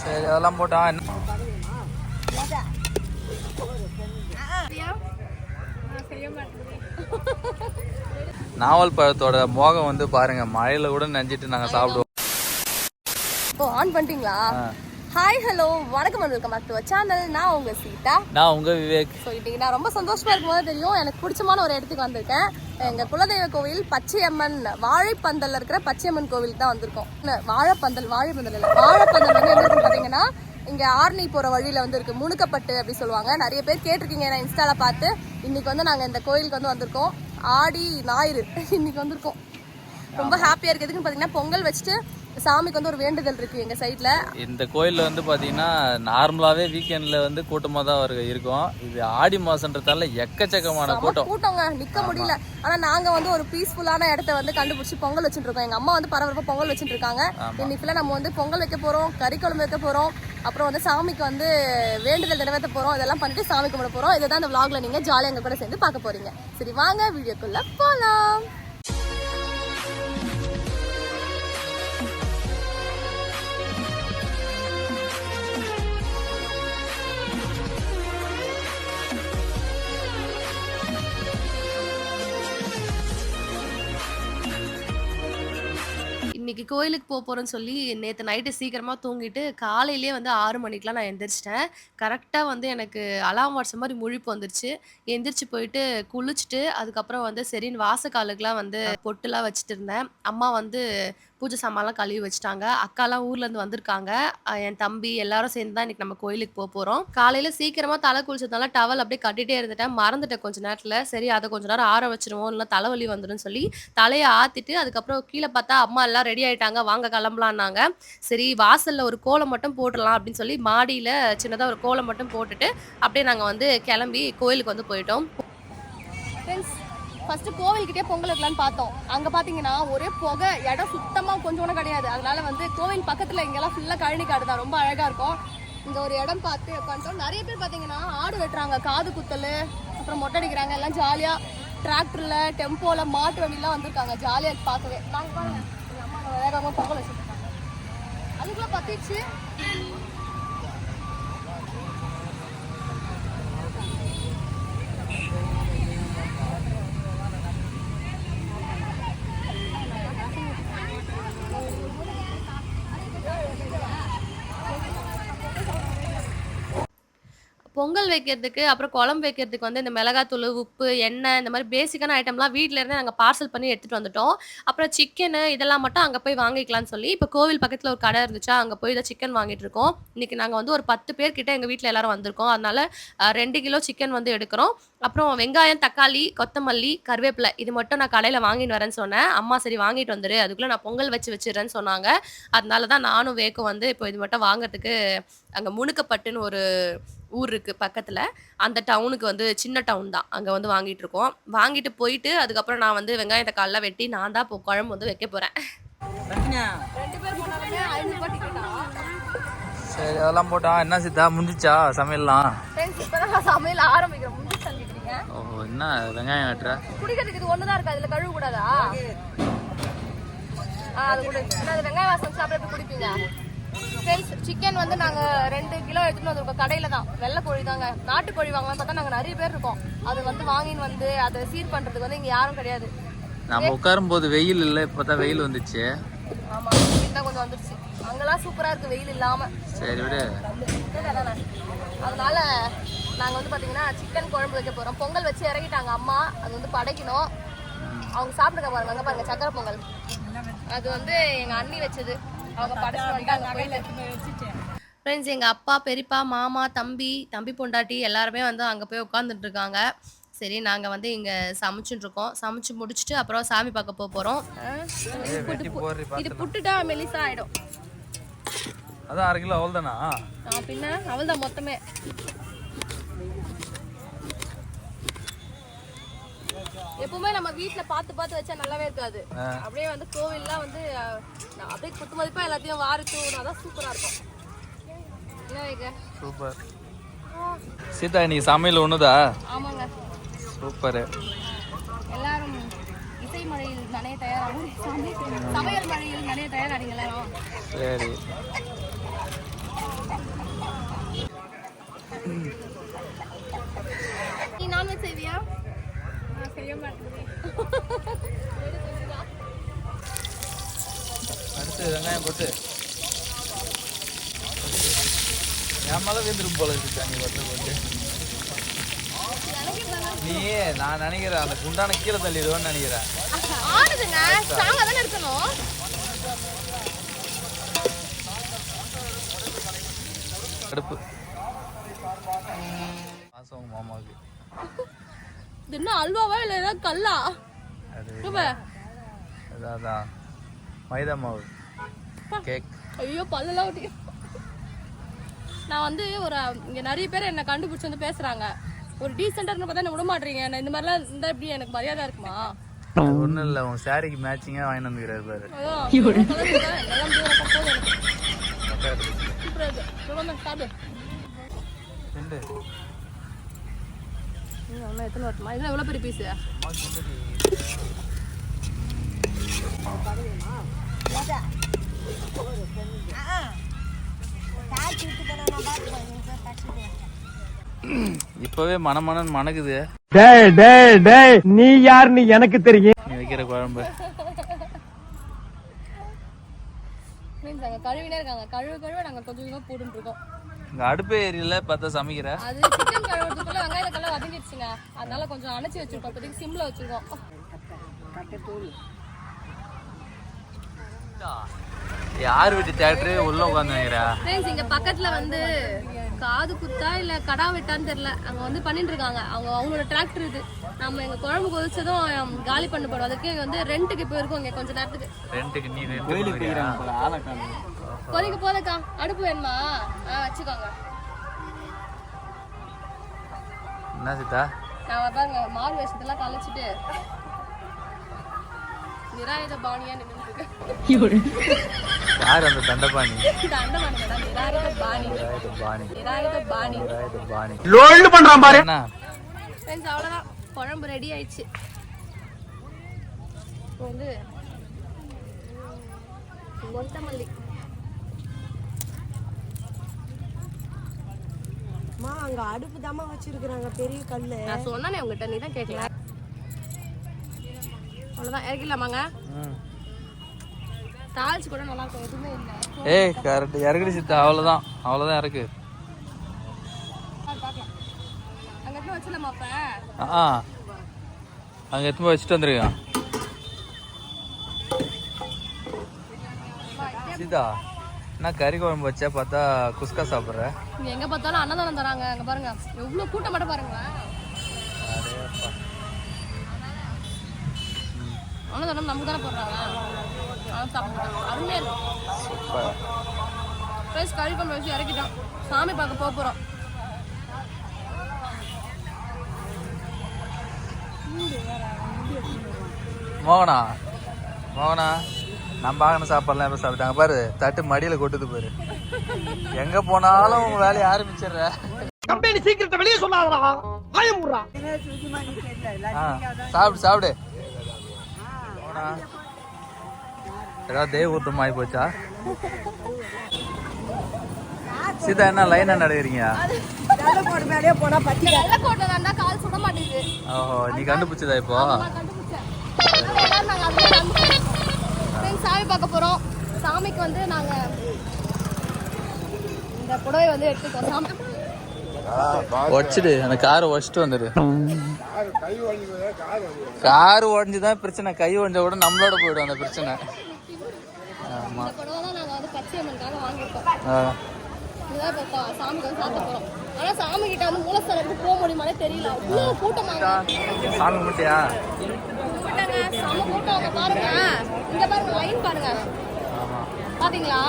சரி அதெல்லாம் போட்டா என்ன? நாவல் பழத்தோட மோகம் வந்து பாருங்க மழையில கூட நனைஞ்சிட்டு நாங்க சாப்பிடுவோம். ஓ ஆன் பண்ணிட்டீங்களா? ஹாய் ஹலோ வணக்கம் வெல்கம் பேக் டு சேனல் நான் உங்க சீதா. நான் உங்க விவேக். ஸோ இன்னைக்கு நான் ரொம்ப சந்தோஷமா இருக்கும்போது தெரியும் எனக்கு பிடிச்சமான ஒரு இடத்துக்கு வந்திருக்கேன். எங்க குலதெய்வ கோவில் பச்சையம்மன் வாழைப்பந்தல்ல இருக்கிற பச்சையம்மன் கோவிலுக்கு தான் வந்திருக்கோம். வாழைப்பந்தல் வாழைப்பந்தல் இல்லை வாழைப்பந்தல் வந்து எங்க இருக்குன்னு பாத்தீங்கன்னா இங்க ஆர்னி போற வழியில வந்து இருக்கு முணுக்கப்பட்டு அப்படி சொல்லுவாங்க. நிறைய பேர் கேட்டிருக்கீங்க நான் இன்ஸ்டால பார்த்து. இன்னைக்கு வந்து நாங்க இந்த கோயிலுக்கு வந்து வந்திருக்கோம். ஆடி ஞாயிறு இன்னைக்கு வந்திருக்கோம். ரொம்ப ஹாப்பியா இருக்கு. எதுக்குன்னு பாத்தீங்கன்னா பொங்கல் வச்சுட்டு சாமிக்கு வந்து ஒரு வேண்டுதல் இருக்கு எங்க சைட்ல. இந்த கோயில்ல வந்து பாத்தீங்கன்னா நார்மலாவே வீக்கெண்ட்ல வந்து கூட்டமா தான் இருக்கும். இது ஆடி மாசன்றதால எக்கச்சக்கமான கூட்டம். கூட்டங்க. நிக்க முடியல. ஆனா நாங்க வந்து ஒரு பீஸ்ஃபுல்லான இடத்த வந்து கண்டுபிடிச்சு பொங்கல் வச்சுட்டு இருக்கோம் எங்க அம்மா வந்து பரபரப்பா பொங்கல் வச்சுட்டு இருக்காங்க இன்னைக்குல நம்ம வந்து பொங்கல் வைக்க போறோம் கறி குழம்பு வைக்க போறோம் அப்புறம் வந்து சாமிக்கு வந்து வேண்டுதல் நிறைவேற்ற போறோம் இதெல்லாம் பண்ணிட்டு சாமி கும்பிட போறோம். இதை தான் இந்த vlogல நீங்க ஜாலியா எங்க கூட சேர்ந்து பார்க்க போறீங்க. சரி வாங்க வீடியோக்குள்ள போலாம். கோயிலுக்கு போக சொல்லி நேற்று நைட்டு சீக்கிரமாக தூங்கிட்டு காலையிலேயே வந்து ஆறு மணிக்கெலாம் நான் எந்திரிச்சிட்டேன். கரெக்டாக வந்து எனக்கு அலாம் வாட்ஸ் மாதிரி முழிப்பு வந்துருச்சு. எந்திரிச்சு போயிட்டு குளிச்சுட்டு அதுக்கப்புறம் வந்து சரின்னு வாசக்காலுக்கெலாம் வந்து பொட்டுலாம் வச்சுட்டு இருந்தேன். அம்மா வந்து பூஜை சாமான்லாம் கழுவி வச்சுட்டாங்க. அக்காலாம் ஊர்லேருந்து வந்திருக்காங்க. என் தம்பி எல்லாரும் சேர்ந்து தான் இன்னைக்கு நம்ம கோயிலுக்கு போக போகிறோம் காலையில் சீக்கிரமாக தலை குளிச்சதுனால டவல் அப்படியே கட்டிகிட்டே இருந்துட்டேன். மறந்துட்டேன் கொஞ்ச நேரத்தில். சரி அதை கொஞ்ச நேரம் ஆற வச்சிருவோம். இல்லை தலைவலி வந்துடும் சொல்லி தலையை ஆற்றிட்டு அதுக்கப்புறம் கீழே பார்த்தா அம்மா எல்லாம் ரெடி ஆயிட்டாங்க. வாங்க கிளம்பலான்னாங்க. சரி வாசலில் ஒரு கோலம் மட்டும் போட்டுடலாம் அப்படின்னு சொல்லி மாடியில் சின்னதாக ஒரு கோலம் மட்டும் போட்டுட்டு அப்படியே நாங்கள் வந்து கிளம்பி கோயிலுக்கு வந்து போயிட்டோம். ஃப்ரெண்ட்ஸ் ஃபர்ஸ்ட் கோவில்கிட்டே பொங்கல் வைக்கலான்னு பார்த்தோம். அங்கே பார்த்தீங்கன்னா ஒரே புகை இடம் சுத்தமாக கொஞ்சம் கூட கிடையாது. அதனால வந்து கோவில் பக்கத்தில் இங்கெல்லாம் ஃபுல்லாக கழனி காடு தான். ரொம்ப அழகாக இருக்கும். இங்க ஒரு இடம் பார்த்து உட்காந்துட்டோம் நிறைய பேர் பாத்தீங்கன்னா ஆடு வெட்டுறாங்க. காது குத்தல் அப்புறம் மொட்டை அடிக்கிறாங்க. எல்லாம் ஜாலியாக டிராக்டரில் டெம்போவில் மாட்டு வண்டிலாம் வந்திருக்காங்க. ஜாலியாக பார்க்கவே. நாங்க பாருங்க. அம்மா வேகமா பொங்கல் வச்சுருக்காங்க அதுக்குள்ள பத்திச்சு. பொங்கல் வைக்கிறதுக்கு அப்புறம் குழம்பு வைக்கிறதுக்கு வந்து இந்த மிளகாத்தூள் உப்பு எண்ணெய் இந்த மாதிரி பேசிக்கான ஐட்டம்லாம் வீட்டில இருந்தே நாங்கள் பார்சல் பண்ணி எடுத்துகிட்டு வந்துட்டோம். அப்புறம் சிக்கனு இதெல்லாம் மட்டும் அங்கே போய் வாங்கிக்கலாம்னு சொல்லி இப்போ கோவில் பக்கத்தில் ஒரு கடை இருந்துச்சா அங்கே போய் தான் சிக்கன் வாங்கிட்டு இருக்கோம். இன்னைக்கு நாங்கள் வந்து ஒரு பத்து பேர் கிட்ட எங்கள் வீட்டில் எல்லாரும் வந்திருக்கோம். அதனால ரெண்டு கிலோ சிக்கன் வந்து எடுக்கிறோம். அப்புறம் வெங்காயம் தக்காளி கொத்தமல்லி கருவேப்பிலை இது மட்டும் நான் கடையில் வாங்கிட்டு வரேன்னு சொன்னேன். அம்மா சரி வாங்கிட்டு வந்துரு. அதுக்குள்ளே நான் பொங்கல் வச்சு வச்சிடுறேன்னு சொன்னாங்க. அதனால தான் நானும் வேக்கும் வந்து இப்போ இது மட்டும் வாங்குறதுக்கு அங்கே முணுக்கப்பட்டுன்னு ஒரு ஊர் இருக்கு பக்கத்தில். அந்த டவுனுக்கு வந்து சின்ன டவுன் தான். அங்கே வந்து வாங்கிட்டு இருக்கோம். வாங்கிட்டு போயிட்டு அதுக்கப்புறம் நான் வந்து வெங்காயம் தக்காளிலாம் வெட்டி நான் தான் இப்போ குழம்பு வந்து வைக்க போகிறேன் சரி அதெல்லாம் போட்டா. என்ன சித்தா? முடிஞ்சிச்சா? சமையல்லாம்? சமையல் ஆரம்பிக்கிறோம் ஓ என்ன வெங்காயம் வெட்டுற? குடிக்கிறதுக்கு இது ஒன்று தான் இருக்கு அதில் கழுவு கூடாதா ஆ அது கூட. அது வெங்காய வாசம் சாப்பிட எப்படி குடிப்பீங்க ஃப்ரெண்ட்ஸ் சிக்கன் வந்து நாங்கள் ரெண்டு கிலோ எடுத்துட்டு வந்திருக்கோம் கடையில் தான் வெள்ளை கோழி தாங்க. நாட்டுக்கோழி வாங்கலாம்னு பார்த்தா நாங்கள் நிறைய பேர் இருக்கோம். அது வந்து வாங்கின்னு வந்து அதை சீர் பண்ணுறதுக்கு வந்து இங்கே யாரும் கிடையாது. நம்ம உட்காரும் போது வெயில் இல்லை இப்பதான் வெயில் வந்துச்சு. ஆமாம் தான் கொஞ்சம் வந்துருச்சு. அங்கெல்லாம் சூப்பராக இருக்குது வெயில் இல்லாமல் சரி விடு. அதனால நாங்கள் வந்து பார்த்தீங்கன்னா சிக்கன் குழம்பு வைக்க போகிறோம் பொங்கல் வச்சு இறங்கிட்டாங்க அம்மா. அது வந்து படைக்கணும். அவங்க சாப்பிடுங்க பாருங்க. அங்கே பாருங்க சக்கரை பொங்கல். அது வந்து எங்கள் அண்ணி வச்சது. அவங்க படைச்சு வந்துட்டாங்க போயிட்டு. ஃப்ரெண்ட்ஸ் எங்கள் அப்பா பெரியப்பா மாமா தம்பி தம்பி பொண்டாட்டி எல்லாருமே வந்து அங்கே போய் உட்காந்துட்டு இருக்காங்க சரி நாங்கள் வந்து இங்கே சமைச்சுட்டு இருக்கோம் சமைச்சு முடிச்சுட்டு அப்புறம் சாமி பார்க்க போக போகிறோம் இது புட்டுட்டா மெலிசா ஆகிடும் அதான் அரை கிலோ அவ்வளோதானா பின்ன? அவள் தான் மொத்தமே. எப்பவுமே நம்ம வீட்ல பார்த்து பார்த்து வச்சா நல்லாவே இருக்காது. அப்படியே வந்து கோவில்லாம் வந்து அப்படியே குத்து மதிப்பா எல்லாத்தையும் வாரிச்சு அதான் சூப்பரா இருக்கும். சூப்பர். சீதா இன்னைக்கு சமையல் ஒண்ணுதா? ஆமாங்க. சூப்பர். எல்லாரும் இசை மழையில் நனைய தயாராகும் சாமி சமையல் மழையில் நனைய தயாரானீங்களா சரி. நீ நான்வெஜ் செய்வியா? அடுத்து வெங்காயம் போட்டு. என் மேலே வேந்துரும் போல இருக்கு தண்ணி வட்ட போட்டு. நீ நான் நினைக்கிறேன் அந்த குண்டான கீழே தள்ளிடுவேன்னு நினைக்கிறேன். ஆடுதுங்க ஸ்ட்ராங்கா தானே இருக்கணும். அடுப்பு. மாசம் மாமாவுக்கு. இது என்ன அல்வாவா இல்ல ஏதாவது கல்லா? அதான் மைதா மாவு. கேக். ஐயோ பல்லெல்லாம் ஒட்டி. நான் வந்து ஒரு இங்க நிறைய பேர் என்ன கண்டுபிடிச்சு வந்து பேசுறாங்க. ஒரு டீசென்டர்னு பார்த்தா என்ன விட மாட்டீங்க நான் இந்த மாதிரிலாம் இருந்தா எப்படி? எனக்கு மரியாதை இருக்குமா? ஒன்றும் இல்லை. உன் சாரிக்கு மேட்சிங்காக வாங்கிட்டு வந்துக்கிறாரு பாரு. colour இருந்தா எல்லாம் தூரம் போகுது எனக்கு. மொட்டை எடுத்து. சூப்பரா இருக்கு அவ்வளோ எத்தனை வருமா இதெல்லாம் எவ்வளோ பெரிய பீஸு. இப்பவே மனமனன் மணக்குது. டேய் டேய் டேய் நீ யாருன்னு எனக்கு தெரியும். நீ வைக்கிற குழம்பு. மீன்ஸ் அங்கே கழுவினே இருக்காங்க. கழுவு கழுவ நாங்கள் கொஞ்சம் கொஞ்சமாக போட்டுட்டு இருக்கோம். இங்க அடுப்பு ஏரியில பார்த்தா சமைக்கிற. அது சிக்கன் கழுவுறதுக்குள்ள வெங்காயத்துக்கெல்லாம் வதங்கிடுச்சுங்க. அதனால கொஞ்சம் அணைச்சி வச்சிருக்கோம். இப்போதைக்கு சிம்ல வச்சிருக்கோம். யார் வீட்டு தேட்டரு உள்ள உட்காந்துங்கிறா ஃப்ரெண்ட்ஸ் இங்க பக்கத்துல வந்து காது குத்தா இல்ல கடா வெட்டான்னு தெரியல. அங்க வந்து பண்ணிட்டு இருக்காங்க. அவங்க அவங்களோட டிராக்டர் இது. நம்ம எங்க குழம்பு கொதிச்சதும் காலி பண்ண போறோம் அதுக்கு இங்க வந்து ரெண்டுக்கு போயிருக்கோம் இங்க கொஞ்ச நேரத்துக்கு. ரெண்டுக்கு நீ ரெண்டு கொதிக்க போதக்கா அடுப்பு வேணுமா ஆ வச்சுக்கோங்க என்ன சீதா நான் பாருங்க மாறு வேஷத்தெல்லாம் கலைச்சிட்டு நிராயுத பாணியா நின்று யார் அந்த தண்டபாணி அண்டமானி மேடம் நிராயுத பாணி ராயுத பாணி நிராயுத பாணி பாணி பண்றான் பாரு என்ன ஃப்ரெண்ட்ஸ் அவ்வளோதான் குழம்பு ரெடி ஆயிடுச்சு வந்து கொத்தமல்லி அம்மா அங்க அடுப்பு தாம்மா வச்சிருக்கிறாங்க பெரிய கல்லு. நான் சொன்னேனே உங்ககிட்ட நீ தான் கேட்கல அவ்வளோதான் இறக்கிடலாமாங்க ம். தாளிச்சு கூட நல்லா இருக்கும். எதுவுமே இல்லை. ஏய் கரெக்ட் இறக்குடி சித்தா. அவ்வளோதான் அவ்வளோதான் இறக்கு. ஆ. அங்கே எடுத்து போய் வச்சுட்டு வந்துருக்கான் சீதா என்ன கறி குழம்பு வச்சா பார்த்தா குஸ்கா சாப்பிட்ற? இங்கே எங்கே பார்த்தாலும் அன்னதானம் தராங்க. அங்கே பாருங்க. எவ்வளோ கூட்டம் மட்டும் பாருங்களேன். அன்னதானம் நமக்கு தானே போடுறாங்க. அருமையாக இருக்கும் கறி குழம்பு வச்சு இறக்கிட்டோம். சாமி பார்க்க போக போகிறோம் மோகனா? மோகனா நம்ம ஆகின சாப்பாடுலாம் எப்போ சாப்பிட்டாங்க? பாரு தட்டு மடியில் கொட்டுது பாரு. எங்கே போனாலும் உங்க வேலையை ஆரம்பிச்சிடுற கம்பெனி சீக்கிரத்தை வெளியே சொல்லாதடா பயமுறா ஆ சாப்பிடு சாப்பிடு ஏதாவது தெய்வ கூட்டம் ஆகி போச்சா சீதா என்ன லைனா நடக்கிறீங்க போடு மேலேயே போனா பத்தி வெள்ளை கோட்டை தான் கால் சுட மாட்டேங்குது ஓஹோ நீ கண்டுபிடிச்சதா இப்போ சாமி பார்க்க போறோம் சாமிக்கு வந்து நாங்க இந்த புடவை வந்து எடுத்துக்கோம் சாமி உடச்சிடு அந்த காரை உடச்சிட்டு வந்துடு கார் உடஞ்சுதான் பிரச்சனை கை உடஞ்ச கூட நம்மளோட போயிடும் அந்த பிரச்சனை. ஆமா. இந்த புடவை தான் நாங்க வந்து பச்சையம்மனுக்காக வாங்கியிருக்கோம். ஆ. இதுதான் இப்போ சா- சாமிக்கு வந்து சாத்த போறோம். ஆனா சாமி கிட்ட வந்து மூலஸ்தானத்துக்கு போக முடியுமானே தெரியல. அவ்வளவு கூட்டமாங்க சாமி கும்பிட்டியா? கூட்டங்க செம கூட்டம் பாருங்க. இங்க பாருங்க லைன் பாருங்க. பாத்தீங்களா?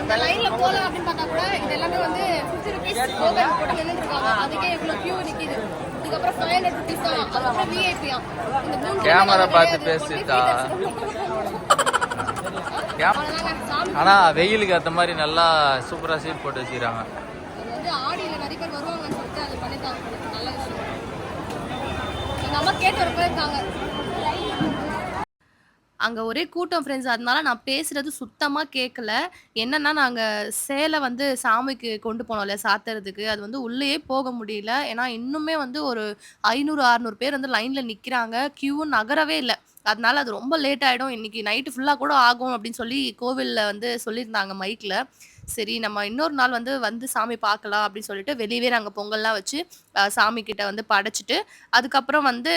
இந்த லைன்ல போலாம் அப்படின்னு பார்த்தா கூட இது எல்லாமே வந்து ஃபிஃப்டி ருபீஸ் டோக்கன் போட்டு நின்றுட்டு இருக்காங்க அதுக்கே இவ்வளவு கியூ நிக்குது. இதுக்கப்புறம் ஃபைவ் ஹண்ட்ரட் ருபீஸ் அதுக்கப்புறம் விஐபியா இந்த மூணு Camera பார்த்து பேசுடா. கேம் அவ்வளவுதாங்க சாமி. ஆனா வெயிலுக்கு ஏத்த மாதிரி நல்லா சூப்பரா சீட் போட்டு வச்சுக்கிறாங்க. வந்து ஆடியில நிறைய பேர் வருவாங்கன்னு சொல்லிட்டு அது பண்ணிட்டாங்க. நல்ல விஷயம். எங்க அம்மா கேட்டு வர போயிருக்காங்க. அங்க ஒரே கூட்டம் ஃப்ரெண்ட்ஸ். அதனால நான் பேசுறது சுத்தமா கேட்கல. என்னன்னா, நாங்க சேலை வந்து சாமிக்கு கொண்டு போனோம்ல சாத்துறதுக்கு, அது வந்து உள்ளயே போக முடியல. ஏன்னா, இன்னுமே வந்து ஒரு 500, 600 பேர் வந்து லைன்ல நிக்கிறாங்க. கியூ நகரவே இல்ல. அதனால அது ரொம்ப லேட் ஆயிடும். இன்னைக்கு நைட்டு ஃபுல்லா கூட ஆகும் அப்படின்னு சொல்லி கோவில்ல வந்து சொல்லியிருந்தாங்க மைக்ல. சரி நம்ம இன்னொரு நாள் வந்து வந்து சாமி பார்க்கலாம் அப்படின்னு சொல்லிட்டு வெளியவே நாங்க பொங்கல்லாம் வச்சு அ சாமி கிட்ட வந்து படைச்சுட்டு, அதுக்கப்புறம் வந்து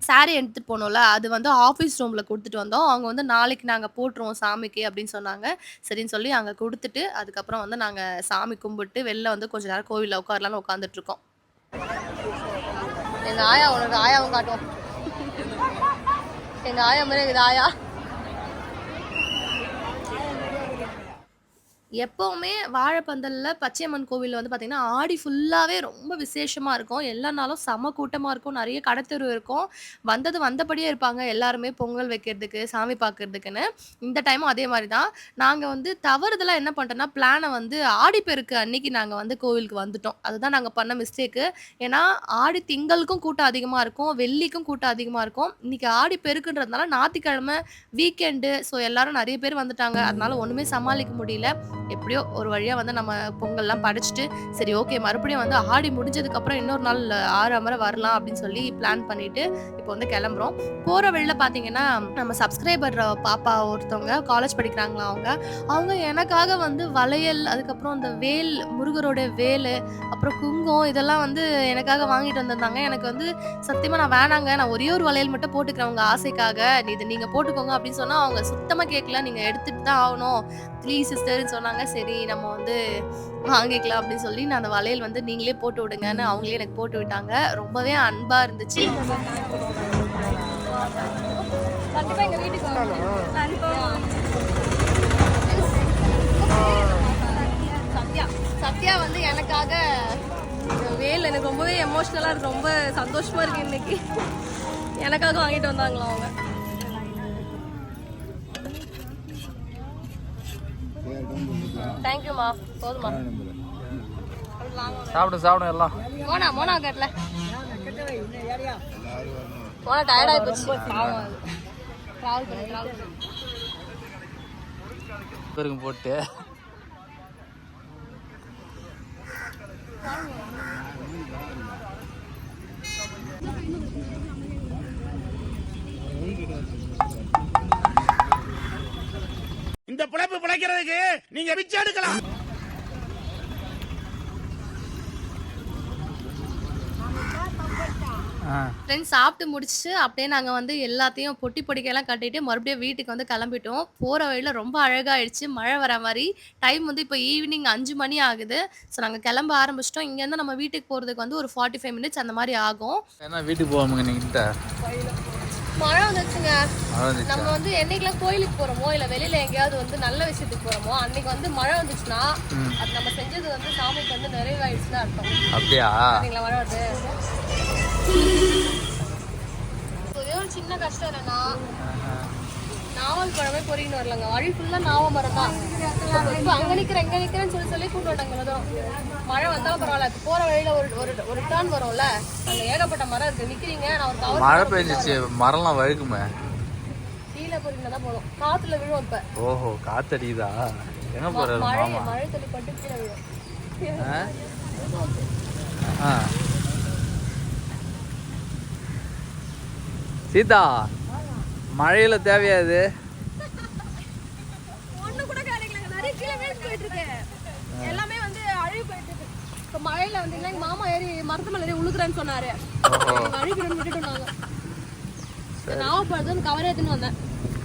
சாரி எடுத்துட்டு போனோம்ல, அது வந்து ஆஃபீஸ் ரூம்ல கொடுத்துட்டு வந்தோம். அவங்க வந்து நாளைக்கு நாங்க போட்டுருவோம் சாமிக்கு அப்படின்னு சொன்னாங்க. சரின்னு சொல்லி அங்க கொடுத்துட்டு அதுக்கப்புறம் வந்து நாங்க சாமி கும்பிட்டு வெளில வந்து கொஞ்ச நேரம் கோவில்ல உட்காரலாம்னு உட்காந்துட்டு இருக்கோம். எங்க ஆயா உனக்கு ஆயாவும் காட்டுவோம். எங்க ஆயா மாதிரி இருக்குது ஆயா. எப்பவுமே வாழைப்பந்தலில் பச்சையம்மன் கோவிலில் வந்து பார்த்தீங்கன்னா, ஆடி ஃபுல்லாவே ரொம்ப விசேஷமா இருக்கும். எல்லா நாளும் செம கூட்டமா இருக்கும். நெறைய கடைத்தெரு இருக்கும். வந்தது வந்தபடியே இருப்பாங்க எல்லாருமே பொங்கல் வைக்கிறதுக்கு, சாமி பார்க்கறதுக்குன்னு. இந்த டைமும் அதே மாரி தான். நாங்க வந்து தவறுதலா என்ன பண்ணிட்டோம்னா, பிளான வந்து ஆடிப்பெருக்கு அன்னைக்கு நாங்க வந்து கோவிலுக்கு வந்துட்டோம். அதுதான் நாங்க பண்ண மிஸ்டேக்கு. ஏன்னா, ஆடி திங்களுக்கும் கூட்டம் அதிகமா இருக்கும். வெள்ளிக்கும் கூட்டம் அதிகமா இருக்கும். இன்னைக்கு ஆடிப்பெருக்குன்றதுனால ஞாயித்துக்கிழமை வீக்கெண்டு. ஸோ எல்லாரும் நெறைய பேர் வந்துட்டாங்க. அதனால ஒண்ணுமே சமாளிக்க முடியல. எப்படியோ ஒரு வழியா வந்து நம்ம பொங்கல்லாம் படிச்சுட்டு சரி ஓகே மறுபடியும் வந்து ஆடி முடிஞ்சதுக்கப்புறம் இன்னொரு நாள் ஆறாமற வரலாம் அப்படின்னு சொல்லி பிளான் பண்ணிட்டு, இப்போ வந்து கிளம்புறோம் போற வழியில் பார்த்தீங்கன்னா, நம்ம சப்ஸ்கிரைபர் பாப்பா ஒருத்தவங்க காலேஜ் படிக்கிறாங்களா அவங்க. அவங்க எனக்காக வந்து வளையல், அதுக்கப்புறம் அந்த வேல் முருகரோட வேல் அப்புறம் குங்கும் இதெல்லாம் வந்து எனக்காக வாங்கிட்டு வந்திருந்தாங்க. எனக்கு வந்து சத்தியமா நான் வேணாங்க. நான் ஒரே ஒரு வளையல் மட்டும் போட்டுக்கிறேன் உங்க ஆசைக்காக. இது நீங்க போட்டுக்கோங்க அப்படின்னு சொன்னா, அவங்க சுத்தமா கேட்கல. நீங்க எடுத்துட்டு தான் ஆகணும். ப்ளீஸ் சிஸ்டர்ன்னு சொன்னாங்க. சரி நம்ம வந்து வாங்கிக்கலாம் அப்படின்னு சொல்லி, நான் அந்த வளையல் வந்து நீங்களே போட்டு விடுங்கன்னு அவங்களே எனக்கு போட்டு விட்டாங்க. ரொம்பவே அன்பா இருந்துச்சு. கண்டிப்பாக எங்கள் வீட்டுக்கு சத்யா சத்யா வந்து எனக்காக வேல் எனக்கு ரொம்பவே எமோஷ்னலாக இருக்கு ரொம்ப சந்தோஷமா இருக்கு இன்னைக்கு எனக்காக வாங்கிட்டு வந்தாங்களா அவங்க தேங்க்யூமா போதுமா? சாப்பிடு சாப்பிடு எல்லாம். மோனா மோனா கேட்டல. மோனா டயர்ட் ஆகி போச்சு டிராவல் பண்ணி டிராவல் பண்ணி. பெருங்க போட்டு. இந்த பிழைப்பு பிழைக்கிறதுக்கு நீங்க பிச்சை எடுக்கலாம். ஃப்ரெண்ட்ஸ் சாப்பிட்டு முடிச்சுட்டு அப்படியே நாங்கள் வந்து எல்லாத்தையும் பொட்டி பொடிக்கையெல்லாம் கட்டிட்டு மறுபடியும் வீட்டுக்கு வந்து கிளம்பிட்டோம். போகிற வழியில் ரொம்ப அழகாயிடுச்சு. மழை வர மாதிரி. டைம் வந்து இப்போ ஈவினிங் அஞ்சு மணி ஆகுது. ஸோ நாங்கள் கிளம்ப ஆரம்பிச்சிட்டோம். இங்கேருந்து நம்ம வீட்டுக்கு போகிறதுக்கு வந்து ஒரு ஃபார்ட்டி ஃபைவ் மினிட்ஸ் அந்த மாதிரி ஆகும். வீட்டுக்கு போவாமுங்க நீங்கிட்ட மழை வந்துச்சுங்க. நம்ம வந்து என்னைக்கெல்லாம் கோயிலுக்கு போகிறோமோ இல்லை வெளியில் எங்கேயாவது வந்து நல்ல விஷயத்துக்கு போகிறோமோ அன்னைக்கு வந்து மழை வந்துச்சுன்னா அது நம்ம செஞ்சது வந்து சாமிக்கு வந்து நிறைவாயிடுச்சுன்னு அர்த்தம். அப்படியா? மழை வருது. ஒரே ஒரு சின்ன கஷ்டம் என்னன்னா நாவல் பழமே பொறிக்கின்னு வரலங்க. வழி ஃபுல்லா நாவல் மரம் தான் இப்போ அங்க நிக்கிறேன் இங்க நிக்கிறேன்னு சொல்லி சொல்லி கூட்டு வந்தாங்க மழை வந்தாலும் பரவாயில்ல. இப்போ போற வழியில ஒரு ஒரு ஒரு டர்ன் வரும்ல. அங்க ஏகப்பட்ட மரம் இருக்கு. நிக்கிறீங்க நான் ஒரு கவர் மழை பெஞ்சிச்சு. மரம்லாம் வழுக்குமே. கீழே பொறிக்கினா தான் போதும். காத்துல விழும் இப்ப. ஓஹோ காத்தடிக்குதா? எங்க போறாரு மழை மழை தள்ளி பட்டு கீழே விழும்? ஆ. சீதா மழையில தேவையா இது? ஒண்ணு கூட கிடைக்கலங்க. நிறைய கீழே விழுந்து போயிட்டு இருக்கு எல்லாமே வந்து அழுகி போயிட்டு இருக்கு இப்போ மழையில வந்தீங்கன்னா எங்க மாமா ஏறி மரத்து மேல ஏறி உழுகுறேன்னு சொன்னாரு. அழுகிடும் விட்டுட்டு நாங்க நாவப்படுறது கவரே எடுத்துன்னு வந்தேன்.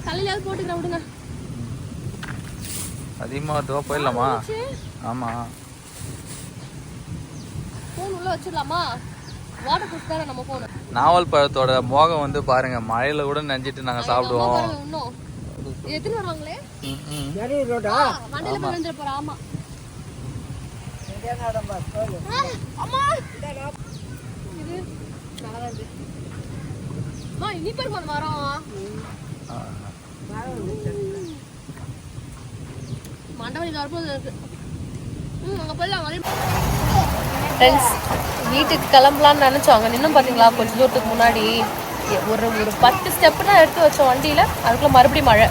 தலையிலாவது போட்டுக்கிறேன் விடுங்க. அதிகமா வருதுவா போயிடலாமா? ஆமா. ஃபோன் உள்ள வச்சிடலாமா? நாவல் பழத்தோட மோகம் வந்து பாருங்க மழையில கூட நனைஞ்சிட்டு நாங்க சாப்பிடுவோம். எத்தனை வருவாங்களே? ஆமா. இது நல்லா இருக்கு. அங்கே போயிடலாம். ஃப்ரெண்ட்ஸ் வீட்டுக்கு கிளம்பலான்னு நினச்சோம் அங்கே நின்று பார்த்தீங்களா கொஞ்சம் தூரத்துக்கு முன்னாடி ஒரு ஒரு பத்து ஸ்டெப்பு தான் எடுத்து வச்சோம் வண்டியில் அதுக்குள்ளே மறுபடியும் மழை.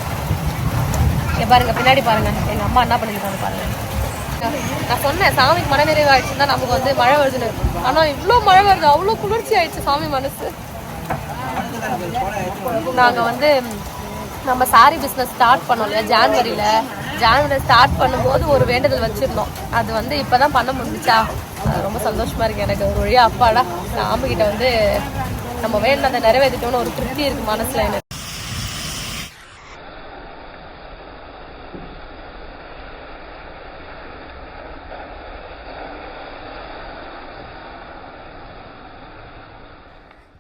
பாருங்கள் பின்னாடி பாருங்கள் எங்கள் அம்மா என்ன பண்ணியிருக்காங்க பாருங்கள் நான் சொன்னேன் சாமிக்கு மன நிறைவு ஆயிடுச்சுன்னா நமக்கு வந்து மழை வருதுன்னு. ஆனால் இவ்வளோ மழை வருது அவ்வளோ குளிர்ச்சி ஆயிடுச்சு சாமி மனசு. நாங்கள் வந்து நம்ம சாரி பிஸ்னஸ் ஸ்டார்ட் பண்ணோம் இல்லையா? ஜான்வரியில். ஜான்வரி ஸ்டார்ட் பண்ணும்போது ஒரு வேண்டுதல் வச்சுருந்தோம். அது வந்து இப்போ தான் பண்ண முடிஞ்சா அது ரொம்ப சந்தோஷமாக இருக்குது எனக்கு. ஒரு வழியாக அப்பாடா சாமிக்கிட்ட வந்து நம்ம வேண்டினதை நிறைவேற்றிட்டோம்னு ஒரு திருப்தி இருக்குது மனசில் எனக்கு.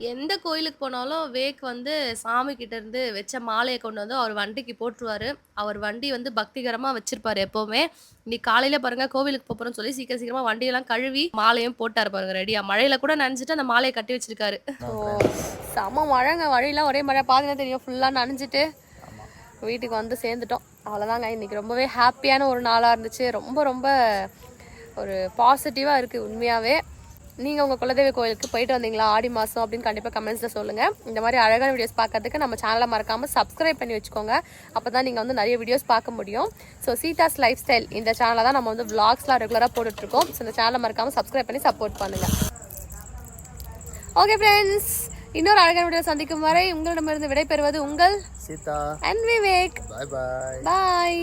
எந்த கோயிலுக்கு போனாலும் வேக் வந்து சாமி கிட்ட இருந்து வச்ச மாலையை கொண்டு வந்து அவர் வண்டிக்கு போட்டுருவாரு. அவர் வண்டி வந்து பக்திகரமா வச்சிருப்பாரு எப்பவுமே. இன்னைக்கு காலையில பாருங்க கோவிலுக்கு போறோம்னு சொல்லி சீக்கிரம் சீக்கிரமா வண்டியெல்லாம் கழுவி மாலையும் போட்டாரு பாருங்க ரெடியா மழையில கூட நனைஞ்சிட்டு அந்த மாலையை கட்டி வச்சிருக்காரு. செம மழைங்க. வழியெல்லாம் ஒரே மழை பாருங்க தெரியும். ஃபுல்லா நனைஞ்சிட்டு வீட்டுக்கு வந்து சேர்ந்துட்டோம். அவ்வளோதாங்க இன்னைக்கு ரொம்பவே ஹாப்பியான ஒரு நாளாக இருந்துச்சு. ரொம்ப ரொம்ப ஒரு பாசிட்டிவாக இருக்குது உண்மையாகவே நீங்கள் உங்கள் குலதெய்வ கோயிலுக்கு போயிட்டு வந்தீங்களா? ஆடி மாதம் அப்படின்னு கண்டிப்பாக கமெண்ட்ஸில் சொல்லுங்கள் இந்த மாதிரி அழகான வீடியோஸ் பார்க்கறதுக்கு நம்ம சேனலை மறக்காமல் சப்ஸ்கிரைப் பண்ணி வச்சுக்கோங்க. அப்போ தான் நீங்கள் வந்து நிறைய வீடியோஸ் பார்க்க முடியும். ஸோ சீதாஸ் லைஃப் ஸ்டைல் இந்த சேனலை தான் நம்ம வந்து vlogsலாம் ரெகுலராக போட்டுட்ருக்கோம். ஸோ இந்த சேனலை மறக்காமல் சப்ஸ்கிரைப் பண்ணி சப்போர்ட் பண்ணுங்கள் ஓகே ஃப்ரெண்ட்ஸ் இன்னொரு அழகான வீடியோ சந்திக்கும் வரை உங்களிடமிருந்து விடைபெறுவது உங்கள் Seetha. And Vivek bye bye bye